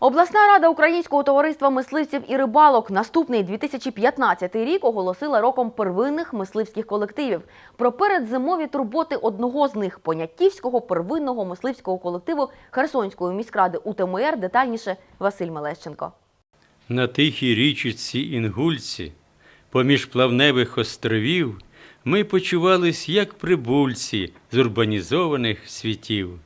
Обласна рада Українського товариства мисливців і рибалок наступний 2015 рік оголосила роком первинних мисливських колективів. Про передзимові турботи одного з них понятівського первинного мисливського колективу Херсонської міськради УТМР детальніше Василь Мелещенко. На тихій річці Інгульці, поміж плавневих островів, ми почувались як прибульці з урбанізованих світів.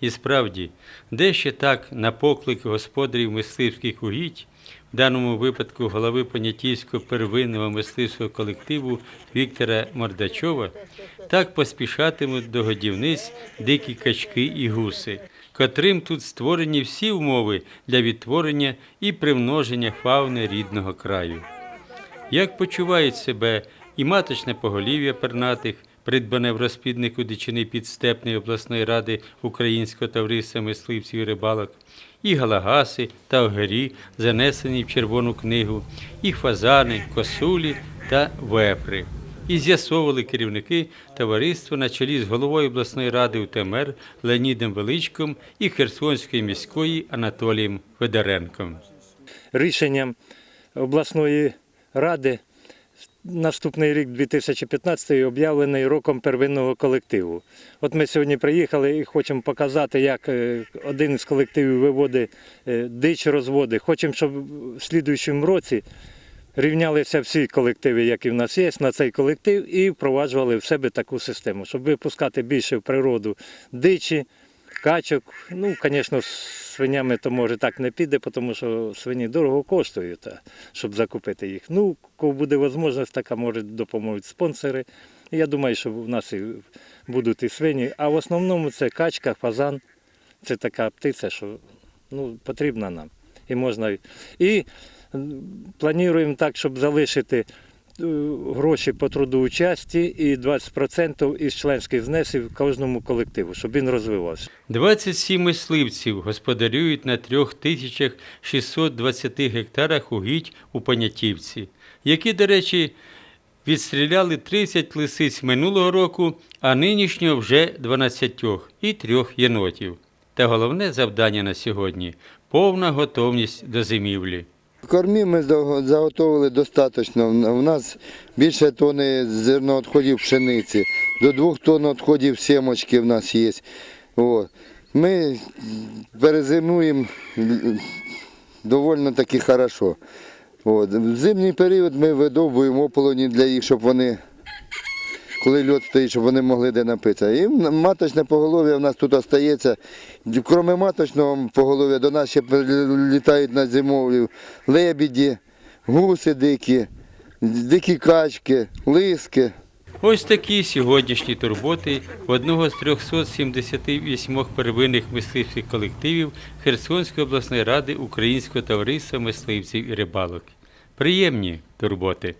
І справді, де ще так на поклик господарів мисливських угідь, в даному випадку голови Понятівського первинного мисливського колективу Віктора Мордачова, так поспішатимуть до годівниць дикі качки і гуси, котрим тут створені всі умови для відтворення і примноження фауни рідного краю. Як почувають себе і маточне поголів'я пернатих, придбане в розпіднику дичини підстепної обласної ради Українського товариства мисливців і рибалок, і галагаси та огері, занесені в Червону книгу, і фазани, косулі та вепри. І з'ясовували керівники товариства на чолі з головою обласної ради УТМР Леонідом Величком і Херсонської міської Анатолієм Федоренком. рішенням обласної ради наступний рік 2015 об'явлений роком первинного колективу. От ми сьогодні приїхали і хочемо показати, як е, один з колективів виводить е, дич розводи. Хочемо, щоб в слідуючому році рівнялися всі колективи, які в нас є, на цей колектив, і впроваджували в себе таку систему, щоб випускати більше в природу дичі, качок. Ну, звісно, з свинями то може так не піде, тому що свині дорого коштують, щоб закупити їх. Ну, коли буде можливість, така може допоможуть спонсори. Я думаю, що в нас і будуть і свині. А в основному це качка, фазан. Це така птиця, що ну, потрібна нам. І можна. І плануємо так, щоб залишити гроші по трудоучасті і 20% із членських знесів кожному колективу, щоб він розвивався. 27 мисливців господарюють на 3620 гектарах угідь у Понятівці, які, до речі, відстріляли 30 лисиць минулого року, а нинішнього вже 12 і трьох єнотів. Та головне завдання на сьогодні повна готовність до зимівлі. Кормів ми заготовили достатньо. У нас більше тонни зерноотходів пшениці, до двох тонн відходів сімочки в нас є. От. Ми перезимуємо доволі таки. От. В зимній період ми видовбуємо ополоні для їх, щоб вони, коли льот стоїть, щоб вони могли де напитися. І маточне поголов'я в нас тут остається. Крім маточного поголов'я, до нас ще літають на зимовлю лебіді, гуси дикі, дикі качки, лиски. Ось такі сьогоднішні турботи одного з 378 первинних мисливських колективів Херсонської обласної ради Українського товариства мисливців і рибалок. Приємні турботи.